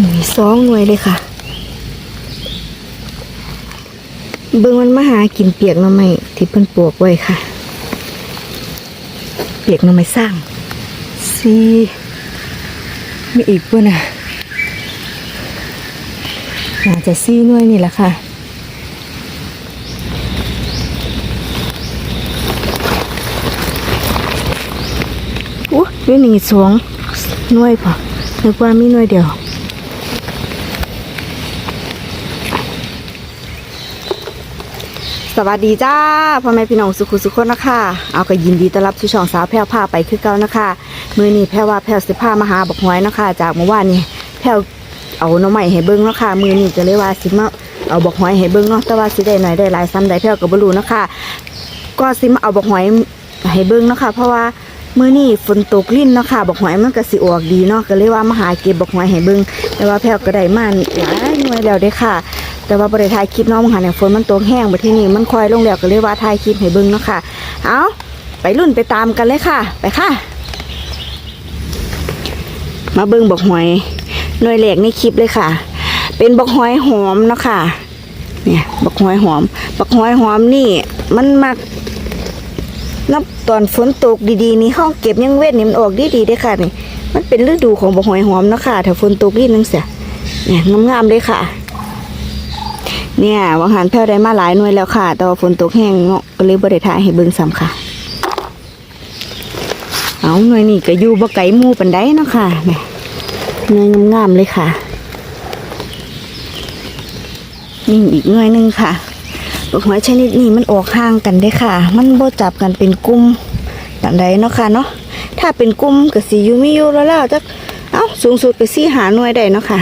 มีสองหน่วยเลยค่ะ เบิ่งมันมาหากินเปียกหน่อไม้ที่เพิ่นปลูกไว้ค่ะ เปียกหน่อไม้สร้างสีมีอีกป่ะนะน่าจะซี่หน่วยนี่แหละค่ะโอ้ยนี่สองหน่วยพอนึกว่ามีหน่วยเดียว สวัสดีจ้าพ่อแม่พี่น้องสุขุสุขคนนะคะเอาก็ยินดีต้อนรับสู่ช่องสาวแพรวพาไปคือเก่านะคะมือนี้แพรวว่าแพรวสิพามาหาบักหอยนะคะ จากเมื่อวานนี้แพรวเอาน้องใหม่ให้เบิ้งนะคะมือนี้จะเลยว่าสิมาเอาบักหอยให้เบิ้งเนาะแต่ว่าสิได้หน่อยได้หลายซ้ำได้แพรวก็บ่รู้เนะคะก็สิมาเอาบักหอยให้เบิ่งนะค่ะเพราะว่ามือนี้ฝนตกลิ้นเนาะค่ะบักหอยมันก็สิออกดีเนาะก็เลยว่ามาหาเก็บบักหอยให้เบิ่งแต่ว่าแพรวก็ได้มาหลายหน่วยแล้วเด้ค่ะ แต่ว่าบ่ได้ถ่ายคลิปนาะมหันเนี่ยฝนมันตกแห้งบัดทีนี้มันคอยลงแล้วก็เลยว่าถ่ายคลิปให้เบิ่งเนาะค่ะ เอาไปรุ่นไปตามกันเลยค่ะ ไปค่ะ มาเบิ่งบักหอยหน่วยแรกในคลิปเลยค่ะ เป็นบักหอยหอมเนาะค่ะ เนี่ยบักหอยหอมบักหอยหอมนี่ มันมักนับตอนฝนตกดีๆนี่ห้องเก็บยังเวทนี่มันออกดีๆได้ค่ะนี่ มันเป็นฤดูของบักหอยหอมเนาะค่ะถ้าฝนตกนี่นึงเสียเนี่ยงามๆเลยค่ะ เนี่ยวังหันแพ้วได้มาหลายหน่วยแล้วค่ะ แต่ว่าฝนตกแห้งเนาะก็เลยบ่ได้ถ่ายให้เบิ่งซ้ำค่ะ เอาหน่วยนี่ก็อยู่บ่ไกลมู่ปานใดเนาะค่ะเนี่ยหน่วยงามๆเลยค่ะนี่อีกหน่วยหนึ่งค่ะบักหอยชนิดนี้มันออกห่างกันได้ค่ะ มันบ่จับกันเป็นกลุ่มต่างใดเนาะค่ะเนาะถ้าเป็นกลุ่มก็สิอยู่มีอยู่แล้วล่ะจักเอ้าสูงสุดก็สิหาหน่วยได้เนาะค่ะ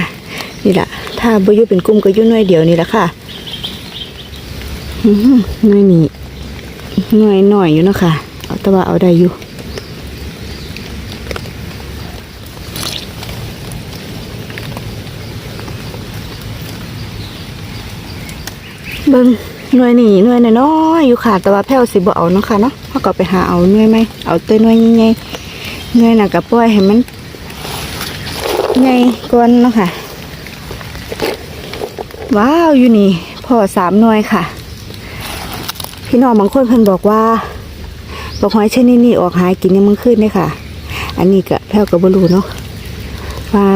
นี่แหละถ้าบ่อยู่เป็นกลุ่มก็อยู่หน่วยเดียวนี่แหละค่ะ อื้อหือหน่วยนี้หน่วยหน่อยอยู่เนาะค่ะ เอาต่ว่าเอาได้อยู่เบิ่งหน่วยนี่หน่วยน้อยๆอยู่ค่ะ แต่ว่าแพ้วสิบ่เอาเนาะค่ะเนาะเฮาก็ไปหาเอาหน่วยไหมเอาแต่หน่วยใหญ่ๆหน่วยน่ะก็ปล่อยให้มันใหญ่ก่อนเนาะค่ะ ว้าวอยู่นี่พอสามหน่วยค่ะ พี่น้องบางคนเพิ่นบอกว่าบอกหอยชนิดนี้ออกหายกินยังมันขึ้นเลยค่ะ อันนี้ก็แพ้วกับบรูเนาะว่า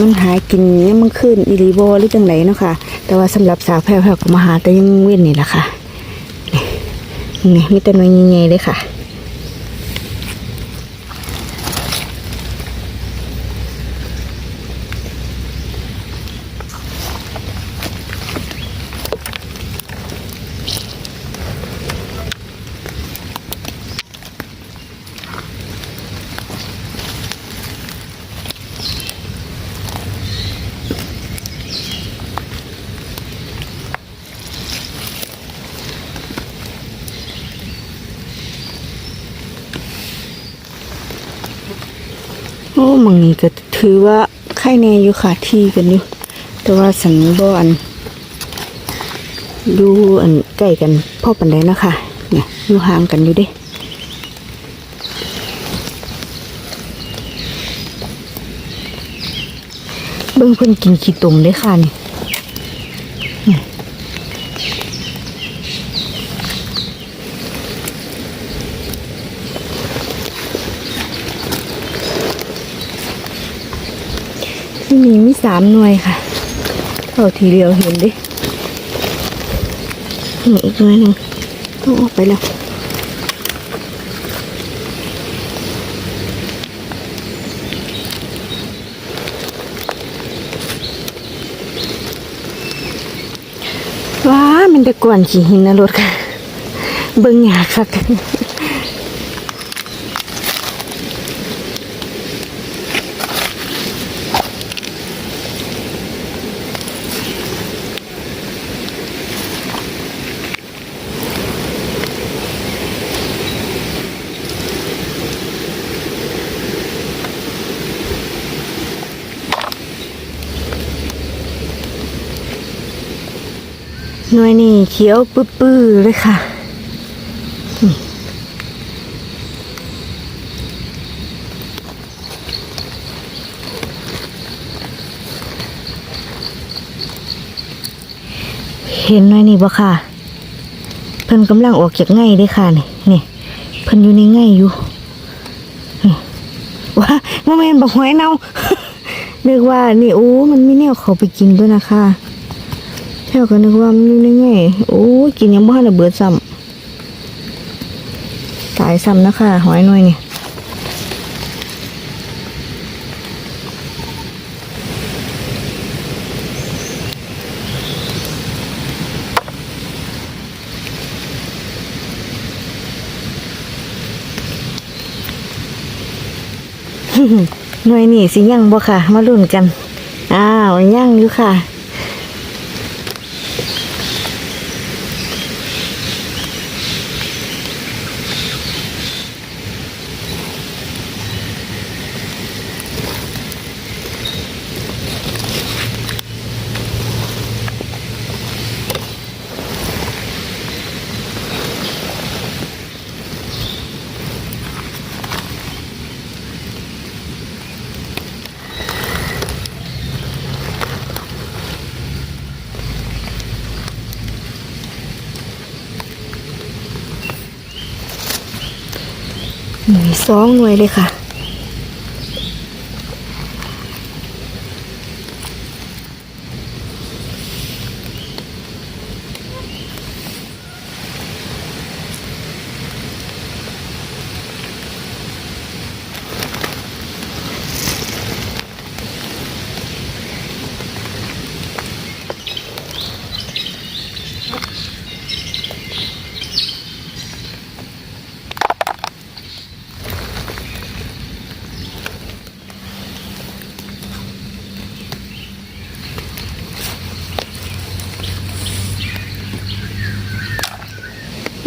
มันหายกินยังมันขึ้นอีรีโบหรือจังไหนเนาะค่ะ แต่ว่าสำหรับสาวแพ้วแพ้วก็มหาแต่ยังเว้นนี่แหละค่ะนี่นี่มีแต่หน่วยใหญ่ๆเลยค่ะ โอ้มังนี้ก็ถือว่าไข่แน่อยู่ค่ะที่กันอยู่แต่ว่าสันบ่อันดูอันใกล้กันพ่อปันไดนะคะเนี่ยอยู่ห่างกันอยู่เด้เบิ่งเพิ่นกินขี้ตุ่มเด้ค่ะนี่นี่ ที่นี่มีสามหน่วยค่ะเท่าทีเดียวเห็นดินี่อีกหน่วยหนึ่งต้องออกไปแล้วว้ามันตะกวนขี้หินนะรถค่ะ เบิ่งหยาคัก หน่อยนี่เขียวปื้อๆเลยค่ะเห็นหน่อยนี่บ่ค่ะ เพิ่นกำลังออกจากง่ายด้ค่ะนี่นี่เพิ่นอยู่ในง่ายอยู่ว่าโมเมนบอกหวยเน่าเรียกว่านี่โอ้มันไม่แนวเขาไปกินด้วยนะคะ แค่ก็นึกว่ามันอยู่ในไงโอ้กินยังบ่ทันได้เบิดซ้ำตายซ้ำนะคะหอยหน่อยนี่หน่วยนี่สิยังบ่ค่ะ มาลุ้นกัน อ้าวยังอยู่ค่ะ หน่วยสองหน่วยเลยค่ะ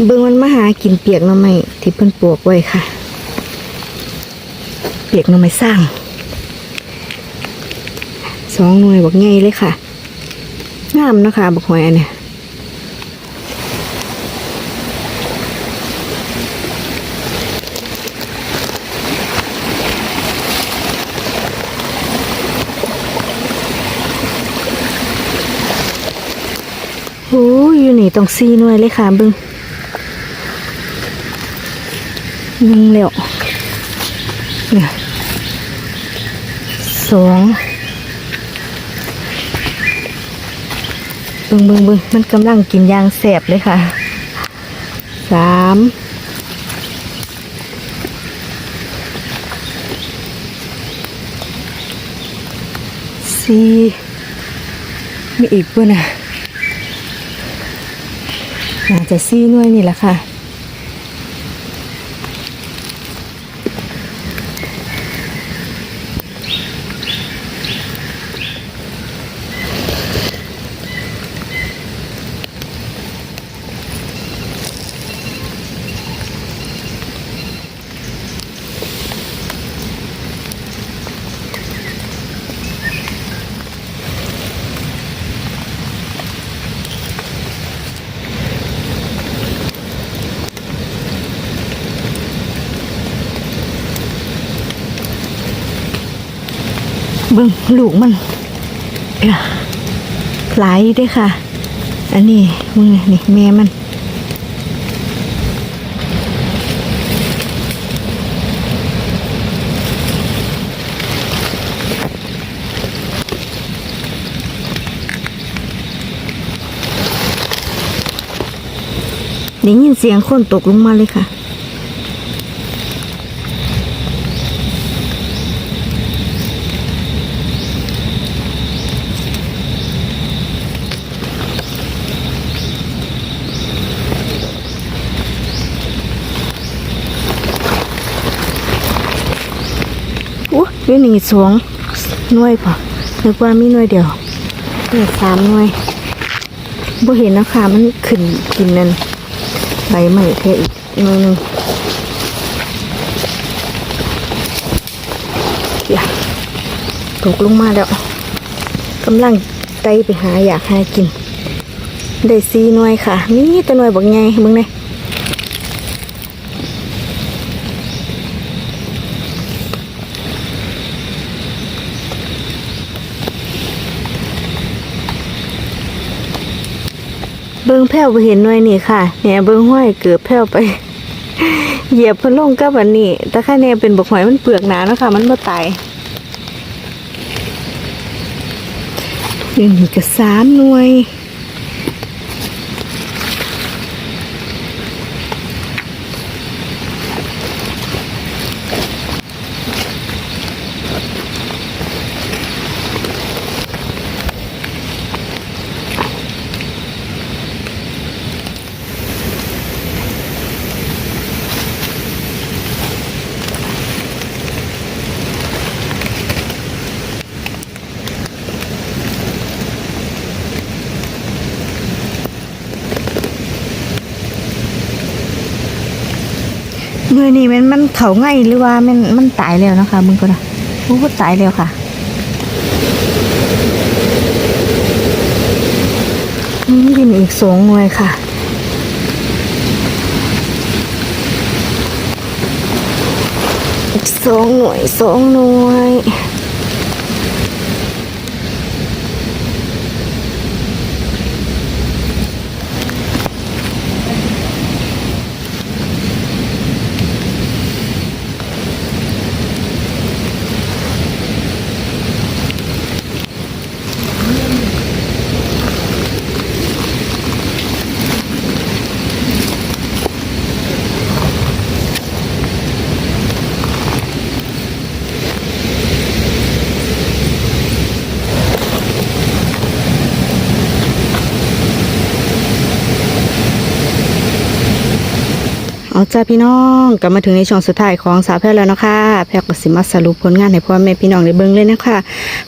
เบิ่งมันมาหากินเปียกหน่อไม้ที่เพิ่นปลวกไว้ค่ะ เปียกหน่อไม้สร้างสองหน่วยบักใหญ่เลยค่ะงามนะคะบักหอยอันเนี่ยโอ้ยอยู่นี่ต้องซีหน่วยเลยค่ะเบิ่ง นึ่งแล้วเนี่ยสองบิ่งบิ่งบิ่งมันกำลังกินยางแสบเลยค่ะสามสี่มีอีกป่ะนะน่าจะซี่หน่วยนี่แหละค่ะ เบิ่งลูกมันหลายอยู่ด้วยค่ะ อันนี้มึงนี่แม่มันได้ยินเสียงคนตกลงมาเลยค่ะ ยนี่สองหน่วยพอนึกว่ามีหน่วยเดียวนี่สามหน่วยบ่เห็นนะคะมันขึ้นกินนั่นใบใหม่แค่อีกหน่วยหนึงอย่าตกลงมาแล้วกำลังไตไปหาอยากหากิน ได้ซีหน่วยค่ะมีแต่หน่วยบอกไงมึงเนี่ย เบิ้งแพ้วไปเห็นหน่วยนี่ค่ะเนี่ยเบิ้งห้อยเกือบแพ้วไป เหยียบเพิ่นลงกับอันนี้แต่ค่าแน่เป็นบกหอยมันเปลือกหนาเนาะคะมันบ่ตายยังนี้ก็สามหน่วย มื่อนี้มันมันเผาง่ายหรือว่ามันมันตายแล้วนะคะมึงก็นะโอ้ตายแล้วค่ะนี่ยินอีกสองหน่วยค่ะอีกสองหน่วยสองหน่วย เอาจ้าพี่น้องกลับมาถึงในช่วงสุดท้ายของสาวแพทย์แล้วนะคะแพทย์ก็สิมาสรุปผลงานให้พ่อแม่พี่น้องได้เบิ่งเลยนะคะ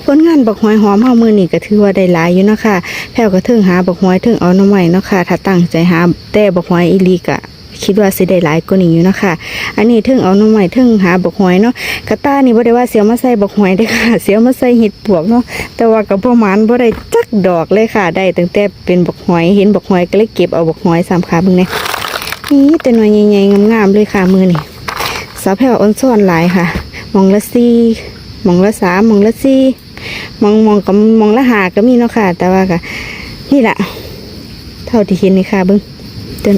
ผลงานบักหอยหอมเฮามือนี้ก็ถือว่าได้หลายอยู่นะคะแพทย์ก็ถึงหาบักหอยถึงเอาหน่อไม้เนะค่ะถ้าตั้งใจหาแต่บักหอยอีลีกะคิดว่าสิได้หลายกว่านี้อยู่นะคะ อันนี้ถึงเอาหน่อไม้ถึงหาบกหอยเนาะกระต้านี่บ่ได้ว่าเสียวมาใส่บกหอยเด้ค่ะ เสียวมาใส่ห็ดปวกเนาะ แต่ว่าก็บ่หมานบ่ได้จักดอกเลยค่ะ ได้ตั้งแต่เป็นบกหอย เห็นบกหอยก็เลยเก็บเอาบกหอยสามขาเบิ่งแหน่ นี่แต่หน่วยใหญ่ๆงามๆเลยค่ะมือนี่สาวแผ่วอ้นซ่อนหลายค่ะ มองละสี่มองละสามมองละสี่มองมองกับมองละหาก็มีเนาะค่ะ แต่ว่าก็นี่แหละเท่าที่เห็นนี่ค่ะเบิ้งเดิน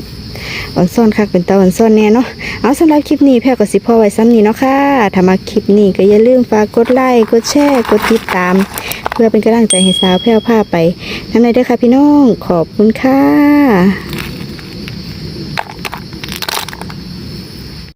อ่อนซ่อนคักเป็นตาอ่อนซ่อนแน่เนาะเอาสำหรับคลิปนี้แพ่ก็สิพ่อไว้ซ้ำนี้เนาะค่ะถ้ามาคลิปนี้ก็อย่าลืมฝากกดไลค์กดแชร์กดติดตาม เพื่อเป็นกำลังใจให้สาวแพร่วพาไปนั่นเลยเด้อค่ะพี่น้องขอบคุณค่ะ